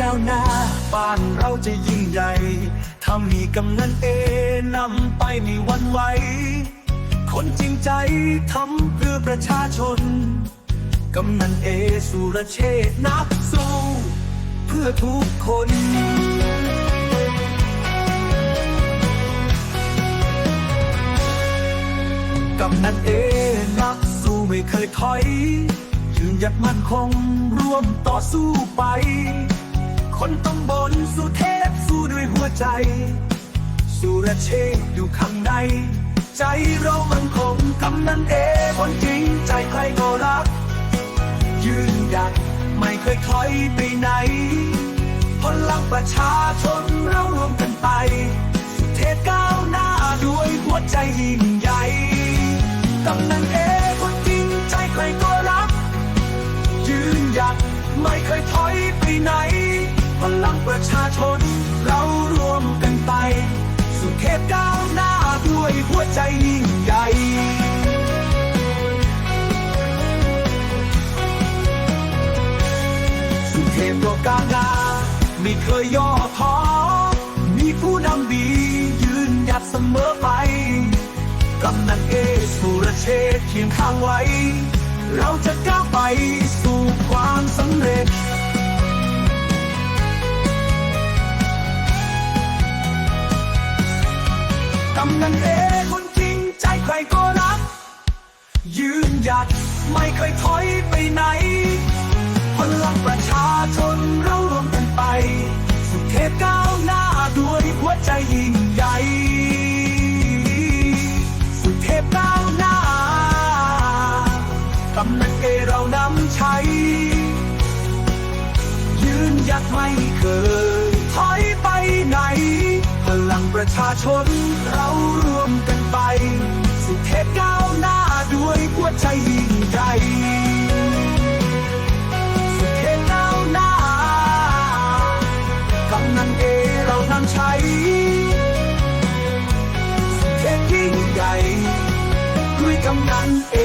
ก้าวหน้า บ้านเราจะยิ่งใหญ่ทำให้กำนันเอนำไปในวันไหว คนจริงใจทำเพื่อประชาชน กำนันเอสุรเชษนักสู้ เพื่อทุกคนกำนันเอนักสู้ไม่เคยถอยยืนหยัดมั่นคงร่วมต่อสู้ไป คนต้องบนสู้เทพสู้ด้วยหัวใจ สุรเชษอยู่ข้างใน ใจเรามันคงกำนันเอคนจริงใจใครก็รัก ยืนหยัดไม่เคยถอยไปไหนพลังประชาชนเรารวมกันไป สุเทพก้าวหน้าด้วยหัวใจยิ่งใหญ่กำนันเอคนจริงใจใครก็รัก ยืนหยัดไม่เคยถอยไปไหน พลังประชาชน เรารวมกันไปสุเทพก้าวหน้าด้วยหัวใจยิ่งใหญ่สุเทพโลกาหนาไม่เคยย่อท้อมีผู้นำดียืนหยัดเสมอไปกำนันเอสุรเชษเคียงข้างไว้ เราจะก้าวไปำนันเองคนจริงใจใครก็รัก ยืนหยัดไม่เคยถอยไปไหน พลังประชาชนเรารวมกันไป สุเทพก้าวหน้าด้วยหัวใจยิ่งใหญ่สุเทพก้าวหน้ากำนันเอเรานำใช้ ยืนหยัดไม่เคย ประชาชนเรารวมกันไป สู่เทพก้าวหน้าด้วยหัวใจยิ่งใหญ่สู่เทก้าวหน้ากำนันเอเรานำใช้สู่เทพยิ่งใหญ่ด้วยกำนันเอ